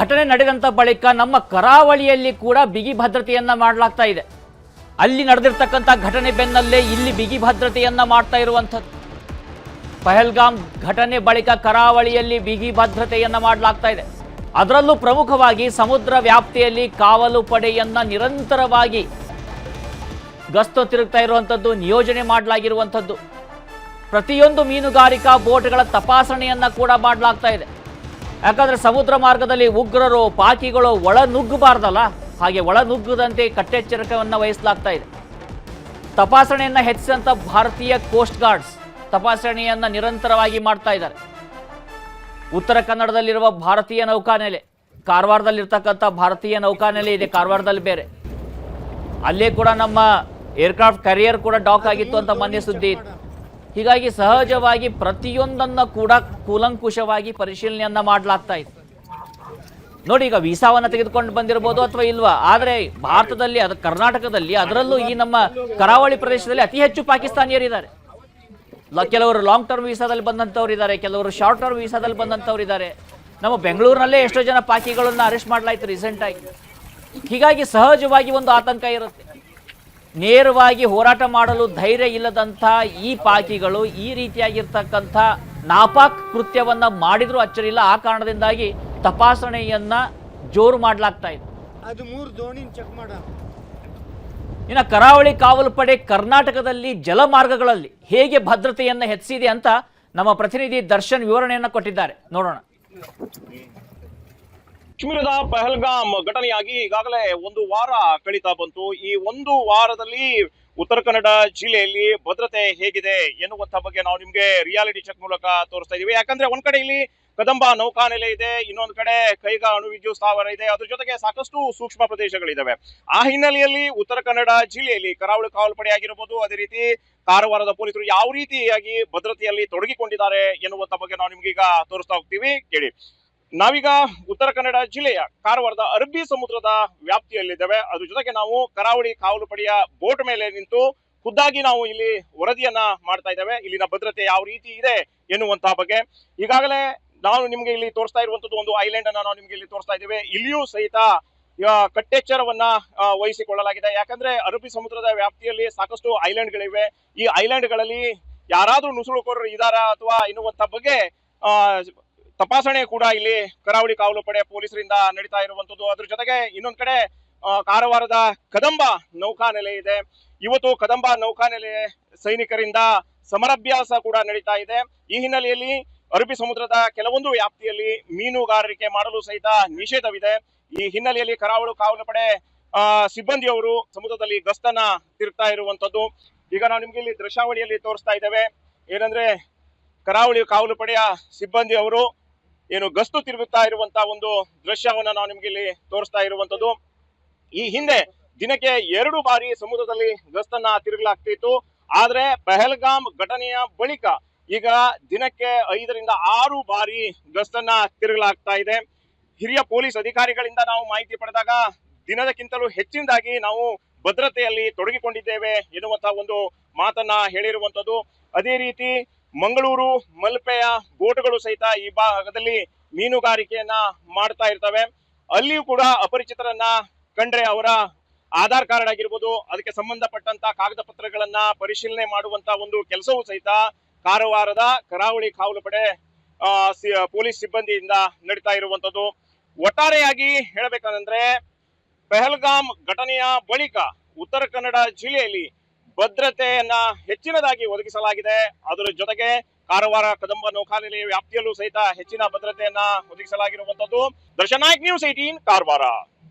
ಘಟನೆ ನಡೆದಂತ ಬಳಿಕ ನಮ್ಮ ಕರಾವಳಿಯಲ್ಲಿ ಕೂಡ ಬಿಗಿ ಭದ್ರತೆಯನ್ನ ಮಾಡಲಾಗ್ತಾ ಇದೆ. ಅಲ್ಲಿ ನಡೆದಿರ್ತಕ್ಕಂಥ ಘಟನೆ ಬೆನ್ನಲ್ಲೇ ಇಲ್ಲಿ ಬಿಗಿ ಭದ್ರತೆಯನ್ನ ಮಾಡ್ತಾ ಇರುವಂಥದ್ದು. ಪಹಲ್ಗಾಮ್ ಘಟನೆ ಬಳಿಕ ಕರಾವಳಿಯಲ್ಲಿ ಬಿಗಿ ಭದ್ರತೆಯನ್ನ ಮಾಡಲಾಗ್ತಾ ಇದೆ. ಅದರಲ್ಲೂ ಪ್ರಮುಖವಾಗಿ ಸಮುದ್ರ ವ್ಯಾಪ್ತಿಯಲ್ಲಿ ಕಾವಲು ಪಡೆಯನ್ನ ನಿರಂತರವಾಗಿ ಗಸ್ತು ತಿರುಗ್ತಾ ಇರುವಂಥದ್ದು, ನಿಯೋಜನೆ ಮಾಡಲಾಗಿರುವಂಥದ್ದು. ಪ್ರತಿಯೊಂದು ಮೀನುಗಾರಿಕಾ ಬೋಟ್ಗಳ ತಪಾಸಣೆಯನ್ನ ಕೂಡ ಮಾಡಲಾಗ್ತಾ ಇದೆ. ಯಾಕಂದ್ರೆ ಸಮುದ್ರ ಮಾರ್ಗದಲ್ಲಿ ಉಗ್ರರು ಪಾಕಿಗಳು ಒಳ ನುಗ್ಗಬಾರ್ದಲ್ಲ ಹಾಗೆ ಒಳ ನುಗ್ಗದಂತೆ ಕಟ್ಟೆಚ್ಚರಿಕೆಯನ್ನು ವಹಿಸಲಾಗ್ತಾ ಇದೆ. ತಪಾಸಣೆಯನ್ನು ಹೆಚ್ಚಿಸಿದಂತ ಭಾರತೀಯ ಕೋಸ್ಟ್ ಗಾರ್ಡ್ಸ್ ತಪಾಸಣೆಯನ್ನ ನಿರಂತರವಾಗಿ ಮಾಡ್ತಾ ಇದ್ದಾರೆ. ಉತ್ತರ ಕನ್ನಡದಲ್ಲಿರುವ ಭಾರತೀಯ ನೌಕಾನೆಲೆ, ಕಾರವಾರದಲ್ಲಿರ್ತಕ್ಕಂಥ ಭಾರತೀಯ ನೌಕಾನೆಲೆ ಇದೆ, ಕಾರವಾರದಲ್ಲಿ ಬೇರೆ. ಅಲ್ಲೇ ಕೂಡ ನಮ್ಮ ಏರ್ಕ್ರಾಫ್ಟ್ ಕರಿಯರ್ ಕೂಡ ಡಾಕ್ ಆಗಿತ್ತು ಅಂತ ಮೊನ್ನೆ ಸುದ್ದಿ ಇತ್ತು. ಹೀಗಾಗಿ ಸಹಜವಾಗಿ ಪ್ರತಿಯೊಂದನ್ನು ಕೂಡ ಕೂಲಂಕುಷವಾಗಿ ಪರಿಶೀಲನೆಯನ್ನ ಮಾಡಲಾಗ್ತಾ ಇತ್ತು. ನೋಡಿ, ಈಗ ವೀಸಾವನ್ನು ತೆಗೆದುಕೊಂಡು ಬಂದಿರಬಹುದು ಅಥವಾ ಇಲ್ವಾ? ಆದರೆ ಭಾರತದಲ್ಲಿ, ಅದು ಕರ್ನಾಟಕದಲ್ಲಿ, ಅದರಲ್ಲೂ ಈ ನಮ್ಮ ಕರಾವಳಿ ಪ್ರದೇಶದಲ್ಲಿ ಅತಿ ಹೆಚ್ಚು ಪಾಕಿಸ್ತಾನಿಯರಿದ್ದಾರೆ. ಕೆಲವರು ಲಾಂಗ್ ಟರ್ಮ್ ವೀಸಾದಲ್ಲಿ ಬಂದಂಥವ್ರು ಇದ್ದಾರೆ ಕೆಲವರು ಶಾರ್ಟ್ ಟರ್ಮ್ ವೀಸಾದಲ್ಲಿ ಬಂದಂಥವ್ರು ಇದ್ದಾರೆ ನಮ್ಮ ಬೆಂಗಳೂರಿನಲ್ಲೇ ಎಷ್ಟೋ ಜನ ಪಾಕಿಗಳನ್ನು ಅರೆಸ್ಟ್ ಮಾಡಲಾಯ್ತು ರೀಸೆಂಟ್ ಆಗಿ. ಹೀಗಾಗಿ ಸಹಜವಾಗಿ ಒಂದು ಆತಂಕ ಇರುತ್ತೆ. ನೇರವಾಗಿ ಹೋರಾಟ ಮಾಡಲು ಧೈರ್ಯ ಇಲ್ಲದಂಥ ಈ ಪಾಕಿಗಳು ಈ ರೀತಿಯಾಗಿರ್ತಕ್ಕಂಥ ನಾಪಾಕ್ ಮಾಡಿದರೂ ಅಚ್ಚರಿ ಅಚ್ಚರಿಲ್ಲ ಆ ಕಾರಣದಿಂದಾಗಿ ತಪಾಸಣೆಯನ್ನ ಜೋರು ಮಾಡಲಾಗ್ತಾ ಇತ್ತು ಅದು ಮೂರು ದೋಣಿ ಚೆಕ್ ಮಾಡ. ಇನ್ನು ಕರಾವಳಿ ಕಾವಲು ಪಡೆ ಕರ್ನಾಟಕದಲ್ಲಿ ಜಲಮಾರ್ಗಗಳಲ್ಲಿ ಹೇಗೆ ಭದ್ರತೆಯನ್ನ ಹೆಚ್ಚಿಸಿದೆ ಅಂತ ನಮ್ಮ ಪ್ರತಿನಿಧಿ ದರ್ಶನ್ ವಿವರಣೆಯನ್ನ ಕೊಟ್ಟಿದ್ದಾರೆ. ನೋಡೋಣ. ಕಾಶ್ಮೀರದ ಪಹಲ್ಗಾಮ್ ಘಟನೆಯಾಗಿ ಈಗಾಗಲೇ ಒಂದು ವಾರ ಕಳೀತಾ ಬಂತು. ಈ ಒಂದು ವಾರದಲ್ಲಿ ಉತ್ತರ ಕನ್ನಡ ಜಿಲ್ಲೆಯಲ್ಲಿ ಭದ್ರತೆ ಹೇಗಿದೆ ಎನ್ನುವಂತ ಬಗ್ಗೆ ನಾವು ನಿಮ್ಗೆ ರಿಯಾಲಿಟಿ ಚೆಕ್ ಮೂಲಕ ತೋರಿಸ್ತಾ ಇದೀವಿ. ಯಾಕಂದ್ರೆ ಒಂದ್ ಕಡೆ ಇಲ್ಲಿ ಕದಂಬ ನೌಕಾನೆಲೆ ಇದೆ, ಇನ್ನೊಂದು ಕಡೆ ಕೈಗಾ ಅಣು ವಿದ್ಯುತ್ ಸ್ಥಾವರ ಇದೆ. ಅದ್ರ ಜೊತೆಗೆ ಸಾಕಷ್ಟು ಸೂಕ್ಷ್ಮ ಪ್ರದೇಶಗಳಿದಾವೆ. ಆ ಹಿನ್ನೆಲೆಯಲ್ಲಿ ಉತ್ತರ ಕನ್ನಡ ಜಿಲ್ಲೆಯಲ್ಲಿ ಕರಾವಳಿ ಕಾವಲು ಪಡೆ ಆಗಿರಬಹುದು ಅದೇ ರೀತಿ ಕಾರವಾರದ ಪೊಲೀಸರು ಯಾವ ರೀತಿಯಾಗಿ ಭದ್ರತೆಯಲ್ಲಿ ತೊಡಗಿಕೊಂಡಿದ್ದಾರೆ ಎನ್ನುವಂತ ಬಗ್ಗೆ ನಾವು ನಿಮ್ಗೆ ಈಗ ತೋರಿಸ್ತಾ ಹೋಗ್ತೀವಿ. ಕೇಳಿ. ನಾವೀಗ ಉತ್ತರ ಕನ್ನಡ ಜಿಲ್ಲೆಯ ಕಾರವಾರದ ಅರಬ್ಬಿ ಸಮುದ್ರದ ವ್ಯಾಪ್ತಿಯಲ್ಲಿದ್ದೇವೆ. ಅದ್ರ ಜೊತೆಗೆ ನಾವು ಕರಾವಳಿ ಕಾವಲು ಪಡೆಯ ಬೋಟ್ ಮೇಲೆ ನಿಂತು ಖುದ್ದಾಗಿ ನಾವು ಇಲ್ಲಿ ವರದಿಯನ್ನ ಮಾಡ್ತಾ ಇದ್ದೇವೆ. ಇಲ್ಲಿನ ಭದ್ರತೆ ಯಾವ ರೀತಿ ಇದೆ ಎನ್ನುವಂತಹ ಬಗ್ಗೆ. ಈಗಾಗಲೇ ನಾನು ನಿಮ್ಗೆ ಇಲ್ಲಿ ತೋರಿಸ್ತಾ ಇರುವಂತದ್ದು ಒಂದು ಐಲ್ಯಾಂಡ್ ಅನ್ನ ನಾವು ನಿಮ್ಗೆ ಇಲ್ಲಿ ತೋರಿಸ್ತಾ ಇದ್ದೇವೆ. ಇಲ್ಲಿಯೂ ಸಹಿತ ಕಟ್ಟೆಚ್ಚರವನ್ನ ವಹಿಸಿಕೊಳ್ಳಲಾಗಿದೆ. ಯಾಕಂದ್ರೆ ಅರಬ್ಬಿ ಸಮುದ್ರದ ವ್ಯಾಪ್ತಿಯಲ್ಲಿ ಸಾಕಷ್ಟು ಐಲ್ಯಾಂಡ್ಗಳಿವೆ. ಈ ಐಲ್ಯಾಂಡ್ಗಳಲ್ಲಿ ಯಾರಾದ್ರೂ ನುಸುಳುಕೋರರು ಇದಾರಾ ಅಥವಾ ಎನ್ನುವಂತ ಬಗ್ಗೆ ತಪಾಸಣೆ ಕೂಡ ಇಲ್ಲಿ ಕರಾವಳಿ ಕಾವಲು ಪಡೆ ಪೊಲೀಸರಿಂದ ನಡೀತಾ ಇರುವಂತದ್ದು. ಅದ್ರ ಜೊತೆಗೆ ಇನ್ನೊಂದ್ ಕಡೆ ಕಾರವಾರದ ಕದಂಬ ನೌಕಾನೆಲೆ ಇದೆ. ಇವತ್ತು ಕದಂಬ ನೌಕಾನೆಲೆ ಸೈನಿಕರಿಂದ ಸಮರಭ್ಯಾಸ ಕೂಡ ನಡೀತಾ ಇದೆ. ಈ ಹಿನ್ನೆಲೆಯಲ್ಲಿ ಅರಬ್ಬಿ ಸಮುದ್ರದ ಕೆಲವೊಂದು ವ್ಯಾಪ್ತಿಯಲ್ಲಿ ಮೀನುಗಾರಿಕೆ ಮಾಡಲು ಸಹಿತ ನಿಷೇಧವಿದೆ. ಈ ಹಿನ್ನೆಲೆಯಲ್ಲಿ ಕರಾವಳಿ ಕಾವಲು ಪಡೆ ಆ, ಸಿಬ್ಬಂದಿಯವರು ಸಮುದ್ರದಲ್ಲಿ ಗಸ್ತನ ತಿರುಗ್ತಾ ಇರುವಂತದ್ದು. ಈಗ ನಾವು ನಿಮ್ಗೆ ಇಲ್ಲಿ ದೃಶ್ಯಾವಳಿಯಲ್ಲಿ ತೋರಿಸ್ತಾ ಇದ್ದೇವೆ. ಏನಂದ್ರೆ ಕರಾವಳಿ ಕಾವಲು ಪಡೆಯ ಸಿಬ್ಬಂದಿ ಅವರು ಏನು ಗಸ್ತು ತಿರುಗುತ್ತಾ ಇರುವಂತಹ ಒಂದು ದೃಶ್ಯವನ್ನು ನಾವು ನಿಮ್ಗೆ ಇಲ್ಲಿ ತೋರಿಸ್ತಾ ಇರುವಂತದ್ದು ಈ ಹಿಂದೆ ದಿನಕ್ಕೆ ಎರಡು ಬಾರಿ ಸಮುದ್ರದಲ್ಲಿ ಗಸ್ತನ್ನ ತಿರುಗಲಾಗ್ತಿತ್ತು. ಆದ್ರೆ ಪಹಲ್ಗಾಮ್ ಘಟನೆಯ ಬಳಿಕ ಈಗ ದಿನಕ್ಕೆ ಐದರಿಂದ ಆರು ಬಾರಿ ಗಸ್ತನ್ನ ತಿರುಗಲಾಗ್ತಾ ಇದೆ. ಹಿರಿಯ ಪೊಲೀಸ್ ಅಧಿಕಾರಿಗಳಿಂದ ನಾವು ಮಾಹಿತಿ ಪಡೆದಾಗ ದಿನದಕ್ಕಿಂತಲೂ ಹೆಚ್ಚಿನದಾಗಿ ನಾವು ಭದ್ರತೆಯಲ್ಲಿ ತೊಡಗಿಕೊಂಡಿದ್ದೇವೆ ಎನ್ನುವಂತಹ ಒಂದು ಮಾತನ್ನ ಹೇಳಿರುವಂತದ್ದು ಅದೇ ರೀತಿ ಮಂಗಳೂರು, ಮಲ್ಪೆಯ ಬೋಟ್ಗಳು ಸಹಿತ ಈ ಭಾಗದಲ್ಲಿ ಮೀನುಗಾರಿಕೆಯನ್ನ ಮಾಡ್ತಾ ಇರ್ತವೆ. ಅಲ್ಲಿಯೂ ಕೂಡ ಅಪರಿಚಿತರನ್ನ ಕಂಡ್ರೆ ಅವರ ಆಧಾರ್ ಕಾರ್ಡ್ ಆಗಿರ್ಬೋದು, ಅದಕ್ಕೆ ಸಂಬಂಧಪಟ್ಟಂತ ಕಾಗದ ಪತ್ರಗಳನ್ನ ಪರಿಶೀಲನೆ ಮಾಡುವಂತ ಒಂದು ಕೆಲಸವೂ ಸಹಿತ ಕಾರವಾರದ ಕರಾವಳಿ ಕಾವಲು ಪಡೆ ಪೊಲೀಸ್ ಸಿಬ್ಬಂದಿಯಿಂದ ನಡೀತಾ ಇರುವಂತದ್ದು. ಒಟ್ಟಾರೆಯಾಗಿ ಹೇಳಬೇಕಂದ್ರೆ, ಪೆಹಲ್ಗಾಮ್ ಘಟನೆಯ ಬಳಿಕ ಉತ್ತರ ಕನ್ನಡ ಜಿಲ್ಲೆಯಲ್ಲಿ ಭದ್ರತೆಯನ್ನ ಹೆಚ್ಚಿನದಾಗಿ ಒದಗಿಸಲಾಗಿದೆ. ಅದರ ಜೊತೆಗೆ ಕಾರವಾರ, ಕದಂಬ ನೌಕಾನೆಲೆಯ ವ್ಯಾಪ್ತಿಯಲ್ಲೂ ಸಹಿತ ಹೆಚ್ಚಿನ ಭದ್ರತೆಯನ್ನ ಒದಗಿಸಲಾಗಿರುವಂತದ್ದು ದರ್ಶನ್ ನ್ಯೂಸ್ ಏಟೀನ್ ಕಾರವಾರ.